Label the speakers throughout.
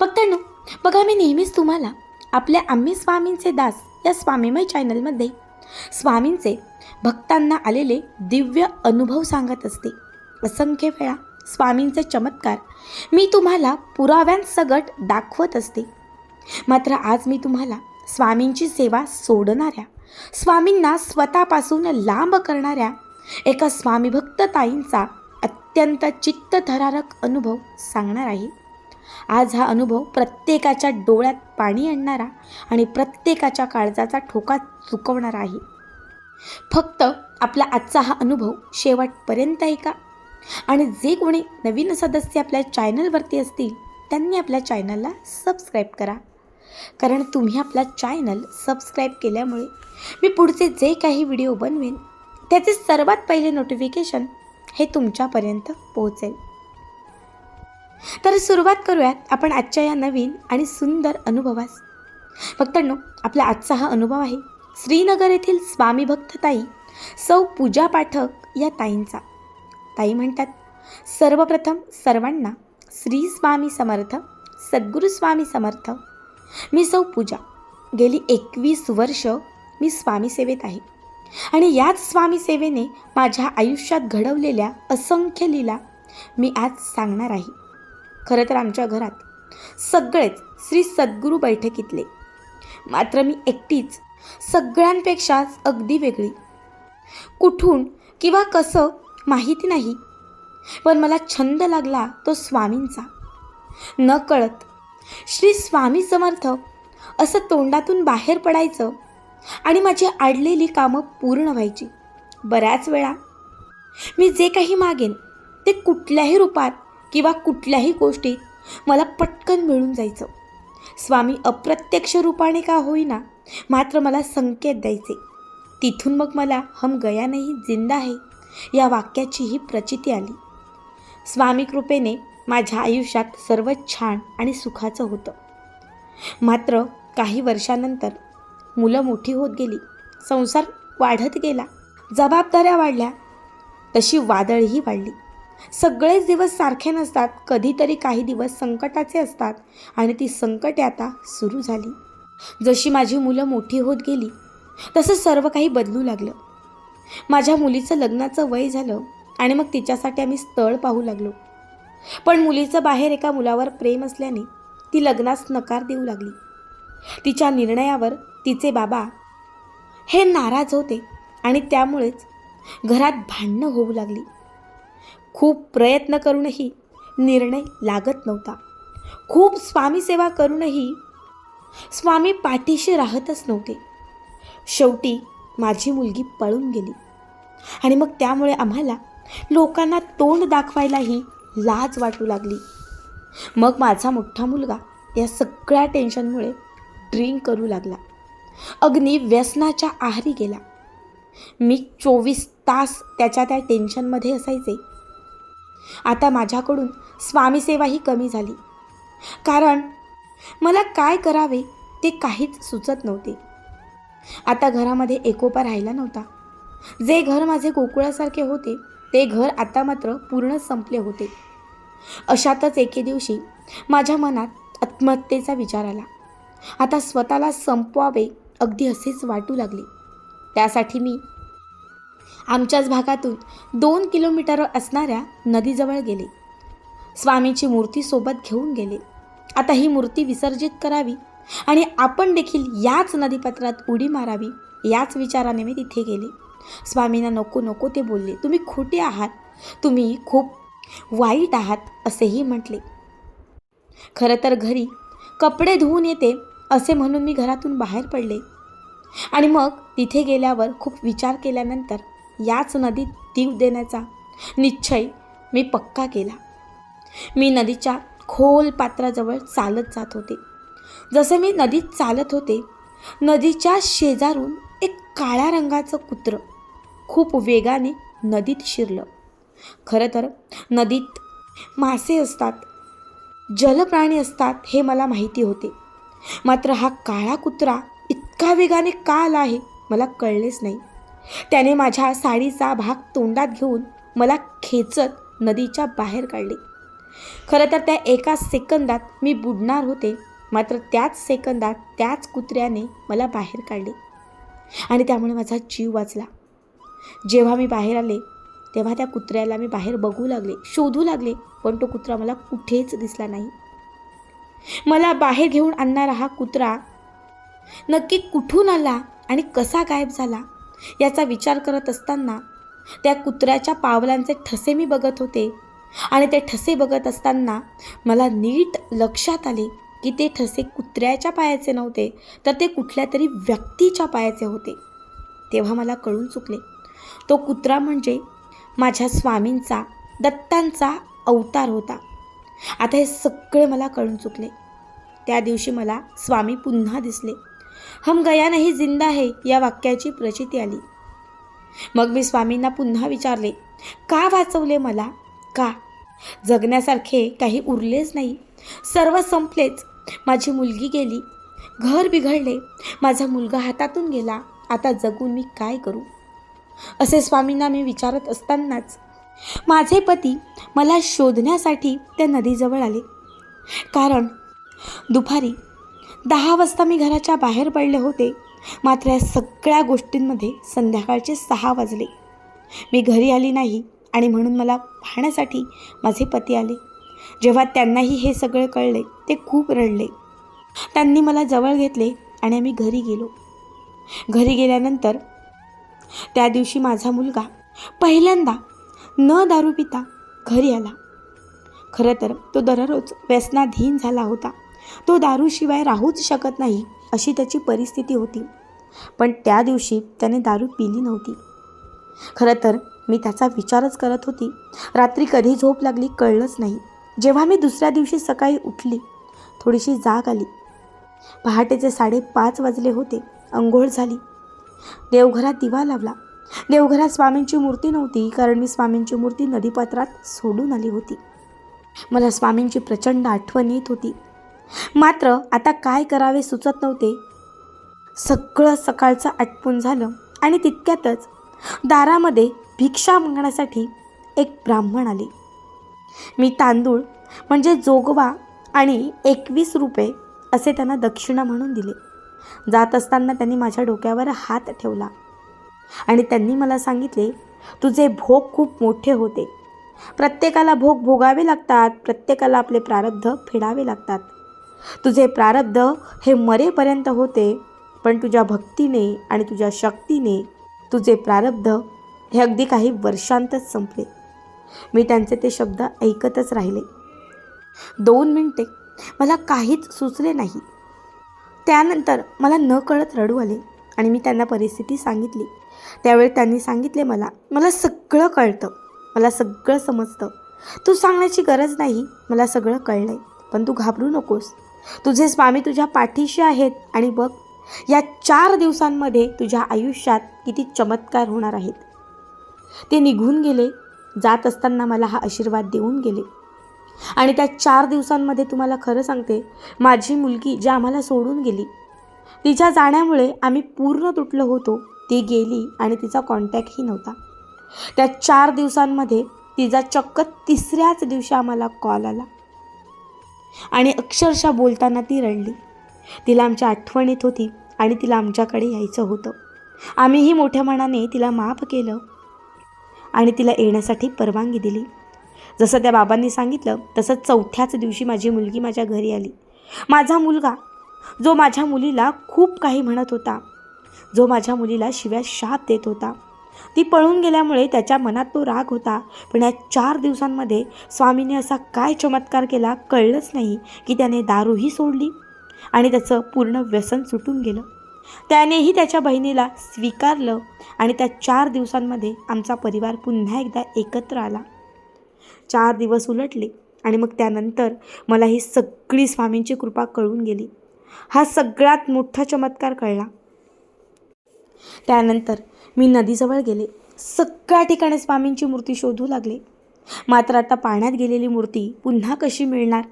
Speaker 1: बघताना बघा मी नेहमीच तुम्हाला आपल्या आम्ही स्वामींचे दास या स्वामीमय चॅनलमध्ये स्वामींचे भक्तांना आलेले दिव्य अनुभव सांगत असते. असंख्य वेळा स्वामींचे चमत्कार मी तुम्हाला पुराव्यांसगट दाखवत असते. मात्र आज मी तुम्हाला स्वामींची सेवा सोडणाऱ्या स्वामींना स्वतःपासून लांब करणाऱ्या एका स्वामीभक्त ताईंचा अत्यंत चित्तथरारक अनुभव सांगणार आहे. आज हा अनुभव प्रत्येकाच्या डोळ्यात पाणी आणणारा आणि प्रत्येकाच्या काळजाचा ठोका चुकवणारा आहे. फक्त आपला आजचा हा अनुभव शेवटपर्यंत ऐका आणि जे कोणी नवीन सदस्य आपल्या चॅनलवरती असतील त्यांनी आपल्या चॅनलला सबस्क्राईब करा. कारण तुम्ही आपला चॅनल सबस्क्राईब केल्यामुळे मी पुढचे जे काही व्हिडिओ बनवेन त्याचे सर्वात पहिले नोटिफिकेशन हे तुमच्यापर्यंत पोहोचेल. तर सुरुवात करूयात आपण आजच्या या नवीन आणि सुंदर अनुभवास. भक्तांनो आपला आजचा हा अनुभव आहे श्रीनगर येथील स्वामी भक्त ताई सौ पूजा पाठक या ताईंचा. ताई म्हणतात सर्वप्रथम सर्वांना श्री स्वामी समर्थ सद्गुरू स्वामी समर्थ मी सौ पूजा. गेली एकवीस वर्ष मी स्वामी सेवेत आहे आणि याच स्वामी सेवेने माझ्या आयुष्यात घडवलेल्या असंख्य लीला मी आज सांगणार आहे. खरं तर आमच्या घरात सगळेच श्री सद्गुरू बैठकीतले. मात्र मी एकटीच सगळ्यांपेक्षा अगदी वेगळी. कुठून किंवा कसं माहिती नाही पण मला छंद लागला तो स्वामींचा. न कळत श्री स्वामी समर्थ असं तोंडातून बाहेर पडायचं आणि माझी आडलेली कामं पूर्ण व्हायची. बऱ्याच वेळा मी जे काही मागेन ते कुठल्याही रूपात किंवा कुठल्याही गोष्टीत मला पटकन मिळून जायचं. स्वामी अप्रत्यक्ष रूपाने का होईना मात्र मला संकेत द्यायचे. तिथून मग मला हम गया नाही जिंदा आहे या वाक्याचीही प्रचिती आली. स्वामी कृपेने माझ्या आयुष्यात सर्व छान आणि सुखाचं होतं. मात्र काही वर्षानंतर मुलं मोठी होत गेली संसार वाढत गेला जबाबदाऱ्या वाढल्या तशी वादळही वाढली. सगळेच दिवस सारखे नसतात कधीतरी काही दिवस संकटाचे असतात आणि ती संकटे आता सुरू झाली. जशी माझी मुलं मोठी होत गेली तसं सर्व काही बदलू लागलं. माझ्या मुलीचं लग्नाचं वय झालं आणि मग तिच्यासाठी आम्ही स्थळ पाहू लागलो. पण मुलीचं बाहेर एका मुलावर प्रेम असल्याने ती लग्नास नकार देऊ लागली. तिच्या निर्णयावर तिचे बाबा हे नाराज होते आणि त्यामुळेच घरात भांडणं होऊ लागली. खूप प्रयत्न करूनही निर्णय लागत नव्हता. खूप स्वामी सेवा करूनही स्वामी पाठीशी राहतच नव्हते. शेवटी माझी मुलगी पळून गेली. आणि मग त्यामुळे आम्हाला लोकांना तोंड दाखवायलाही लाज वाटू लागली. मग माझा मोठा मुलगा या सगळ्या टेन्शनमुळे ड्रिंक करू लागला. अग्नी व्यसनाच्या आहारी गेला. मी चोवीस तास त्याच्या त्या टेन्शनमध्ये असायचे. आता माझ्याकडून स्वामीसेवाही कमी झाली. कारण मला काय करावे ते काहीच सुचत नव्हते. आता घरामध्ये एकोपा राहिला नव्हता. जे घर माझे गोकुळासारखे होते ते घर आता मात्र पूर्ण संपले होते. अशातच एके दिवशी माझ्या मनात आत्महत्येचा विचार आला. आता स्वतःला संपवावे अगदी असेच वाटू लागले. त्यासाठी मी आमच्याच भागातून दोन किलोमीटर असणाऱ्या नदीजवळ गेले. स्वामीची मूर्ती सोबत घेऊन गेले. आता ही मूर्ती विसर्जित करावी आणि आपण देखील याच नदीपात्रात उडी मारावी याच विचाराने मी तिथे गेले. स्वामींना नको नको ते बोलले. तुम्ही खोटे आहात. तुम्ही खूप वाईट आहात असेही म्हटले. खरं तर घरी कपडे धुवून येते असे म्हणून मी घरातून बाहेर पडले. आणि मग तिथे गेल्यावर खूप विचार केल्यानंतर याच नदीत तीव देण्याचा निश्चय मी पक्का केला. मी नदीच्या खोल पात्राजवळ चालत जात होते. जसं मी नदीत चालत होते नदीच्या शेजारून एक काळ्या रंगाचं कुत्रं खूप वेगाने नदीत शिरलं. खरं तर नदीत मासे असतात जलप्राणी असतात हे मला माहिती होते. मात्र हा काळा कुत्रा इतका वेगाने का आला आहे मला कळलेच नाही. त्याने माझ्या साडीचा भाग तोंडात घेऊन मला खेचत नदीच्या बाहेर काढले. खरं तर त्या एका सेकंदात मी बुडणार होते मात्र त्याच सेकंदात त्याच कुत्र्याने मला बाहेर काढले आणि त्यामुळे माझा जीव वाचला. जेव्हा मी बाहेर आले तेव्हा त्या कुत्र्याला मी बाहेर बघू लागले शोधू लागले पण तो कुत्रा मला कुठेच दिसला नाही. मला बाहेर घेऊन आणणारा हा कुत्रा नक्की कुठून आला आणि कसा गायब झाला? याचा विचार करत असताना त्या कुत्र्याच्या पावलांचे ठसे मी बघत होते. आणि ते ठसे बघत असताना मला नीट लक्षात आले की ते ठसे कुत्र्याच्या पायाचे नव्हते तर ते कुठल्या तरी व्यक्तीच्या पायाचे होते. तेव्हा मला कळून चुकले. तो कुत्रा म्हणजे माझ्या स्वामींचा दत्तांचा अवतार होता. आता हे सगळे मला कळून चुकले. त्या दिवशी मला स्वामी पुन्हा दिसले. हम गया नाही जिंदा है या वाक्याची प्रचिती आली. मग मी स्वामींना पुन्हा विचारले का वाचवले मला? का? जगण्यासारखे काही उरलेच नाही. सर्व संपलेच. माझी मुलगी गेली. घर बिघडले. माझा मुलगा हातातून गेला. आता जगून मी काय करू? असे स्वामींना मी विचारत असतानाच माझे पती मला शोधण्यासाठी त्या नदीजवळ आले. कारण दुपारी दहा वाजता मी घराच्या बाहेर पडले होते. मात्र या सगळ्या गोष्टींमध्ये संध्याकाळचे सहा वाजले. मी घरी आली नाही आणि म्हणून मला पाहण्यासाठी माझे पती आले. जेव्हा त्यांनाही हे सगळे कळले ते खूप रडले. त्यांनी मला जवळ घेतले आणि आम्ही घरी गेलो. घरी गेल्यानंतर त्या दिवशी माझा मुलगा पहिल्यांदा न दारू पिता घरी आला. खरं तर तो दररोज व्यसनाधीन झाला होता. तो दारूशिवाय राहूच शकत नाही अशी त्याची परिस्थिती होती. पण त्या दिवशी त्याने दारू पिली नव्हती. खरं तर मी त्याचा विचारच करत होती. रात्री कधी झोप लागली कळलंच नाही. जेव्हा मी दुसऱ्या दिवशी सकाळी उठली थोडीशी जाग आली. पहाटेचे साडेपाच वाजले होते. अंघोळ झाली. देवघरात दिवा लावला. देवघरात स्वामींची मूर्ती नव्हती कारण मी स्वामींची मूर्ती नदीपात्रात सोडून आली होती. मला स्वामींची प्रचंड आठवण येत होती. मात्र आता काय करावे सुचत नव्हते. सगळं सकाळचं आटपून झालं आणि तितक्यातच दारामध्ये भिक्षा मागण्यासाठी एक ब्राह्मण आले. मी तांदूळ म्हणजे जोगवा आणि एकवीस रुपये असे त्यांना दक्षिणा म्हणून दिले. जात असताना त्यांनी माझ्या डोक्यावर हात ठेवला आणि त्यांनी मला सांगितले तुझे भोग खूप मोठे होते. प्रत्येकाला भोग भोगावे लागतात प्रत्येकाला आपले प्रारब्ध फेडावे लागतात. तुझे प्रारब्ध हे मरेपर्यंत होते पण तुझ्या भक्तीने आणि तुझ्या शक्तीने तुझे प्रारब्ध हे अगदी काही वर्षांतच संपले. मी त्यांचे ते शब्द ऐकतच राहिले. दोन मिनटे मला काहीच सुचले नाही. त्यानंतर मला न कळत रडू आले आणि मी त्यांना परिस्थिती सांगितली. त्यावेळी त्यांनी सांगितले मला मला सगळं कळतं मला सगळं समजतं. तू सांगण्याची गरज नाही मला सगळं कळलं आहे पण तू घाबरू नकोस. तुझे स्वामी तुझ्या पाठीशी आहेत आणि बघ या चार दिवसांमध्ये तुझ्या आयुष्यात किती चमत्कार होणार आहेत. ते निघून गेले जात असताना मला हा आशीर्वाद देऊन गेले. आणि त्या चार दिवसांमध्ये तुम्हाला खरं सांगते माझी मुलगी जी आम्हाला सोडून गेली तिच्या जाण्यामुळे आम्ही पूर्ण तुटलो होतो ती गेली आणि तिचा कॉन्टॅक्टही नव्हता. त्या चार दिवसांमध्ये तिचा चक्क तिसऱ्याच दिवशी आम्हाला कॉल आला. आणि अक्षरशः बोलताना ती रडली. तिला आमच्या आठवणीत होती आणि तिला आमच्याकडे यायचं होतं. आम्हीही मोठ्या मनाने तिला माफ केलं आणि तिला येण्यासाठी परवानगी दिली. जसं त्या बाबांनी सांगितलं तसं चौथ्याच दिवशी माझी मुलगी माझ्या घरी आली. माझा मुलगा जो माझ्या मुलीला खूप काही म्हणत होता जो माझ्या मुलीला शिव्या शाप देत होता ती पळून गेल्यामुळे त्याच्या मनात तो राग होता. पण या चार दिवसांमध्ये स्वामीने असा काय चमत्कार केला कळलंच नाही की त्याने दारूही सोडली आणि त्याचं पूर्ण व्यसन सुटून गेलं. त्यानेही त्याच्या बहिणीला स्वीकारलं आणि त्या चार दिवसांमध्ये आमचा परिवार पुन्हा एकदा एकत्र आला. चार दिवस उलटले आणि मग त्यानंतर मला ही सगळी स्वामींची कृपा कळून गेली. हा सगळ्यात मोठा चमत्कार कळला. त्यानंतर मी नदीजवळ गेले. सगळ्या ठिकाणी स्वामींची मूर्ती शोधू लागले. मात्र आता पाण्यात गेलेली मूर्ती पुन्हा कशी मिळणार?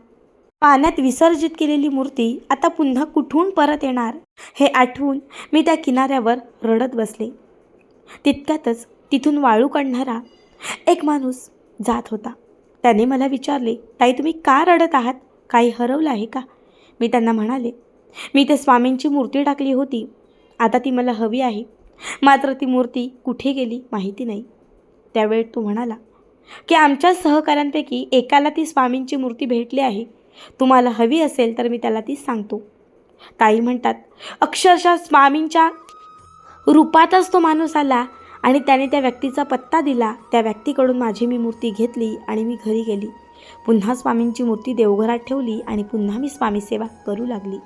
Speaker 1: पाण्यात विसर्जित केलेली मूर्ती आता पुन्हा कुठून परत येणार? हे आठवून मी त्या किनाऱ्यावर रडत बसले. तितक्यातच तिथून वाळू काढणारा एक माणूस जात होता. त्याने मला विचारले ताई तुम्ही का रडत आहात? काही हरवलं आहे का? मी त्यांना म्हणाले मी ते स्वामींची मूर्ती टाकली होती. आता ती मला हवी आहे. मात्र ती मूर्ती कुठे गेली माहिती नाही. त्यावेळी तो म्हणाला की आमच्या सहकाऱ्यांपैकी एकाला ती स्वामींची मूर्ती भेटली आहे. तुम्हाला हवी असेल तर मी त्याला ती सांगतो. ताई म्हणतात अक्षरशः स्वामींच्या रूपातच तो माणूस आला आणि त्याने त्या व्यक्तीचा पत्ता दिला. त्या व्यक्तीकडून माझी मी मूर्ती घेतली आणि मी घरी गेली. पुन्हा स्वामींची मूर्ती देवघरात ठेवली आणि पुन्हा मी स्वामी सेवा करू लागली.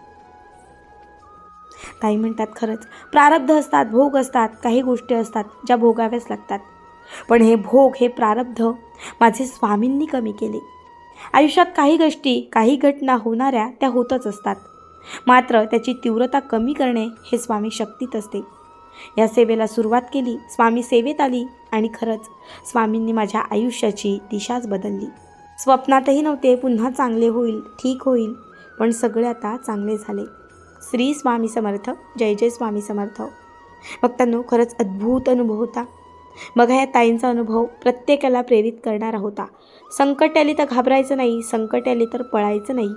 Speaker 1: काही म्हणतात खरंच. प्रारब्ध असतात भोग असतात काही गोष्टी असतात ज्या भोगाव्याच लागतात. पण हे भोग हे प्रारब्ध माझे स्वामींनी कमी केले. आयुष्यात काही गोष्टी काही घटना होणाऱ्या त्या होतच असतात. मात्र त्याची तीव्रता कमी करणे हे स्वामी शक्तीत असते. या सेवेला सुरुवात केली स्वामी सेवेत आली आणि खरंच स्वामींनी माझ्या आयुष्याची दिशाच बदलली. स्वप्नातही नव्हते पुन्हा चांगले होईल ठीक होईल पण सगळे आता चांगले झाले. श्री स्वामी समर्थ जय जय स्वामी समर्थ. भक्तांनो खरंच अद्भुत अनुभव होता. बघा या ताईंचा अनुभव प्रत्येकाला प्रेरित करणारा होता. संकट आली तर घाबरायचं नाही संकट आली तर पळायचं नाही.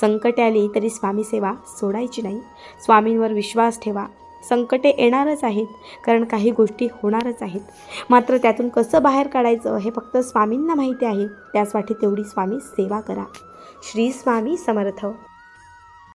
Speaker 1: संकटे आली तरी स्वामी सेवा सोडायची नाही. स्वामींवर विश्वास ठेवा. संकटे येणारच आहेत कारण काही गोष्टी होणारच आहेत. मात्र त्यातून कसं बाहेर काढायचं हे फक्त स्वामींना माहिती आहे. त्यासाठी तेवढी स्वामी सेवा करा. श्री स्वामी समर्थ.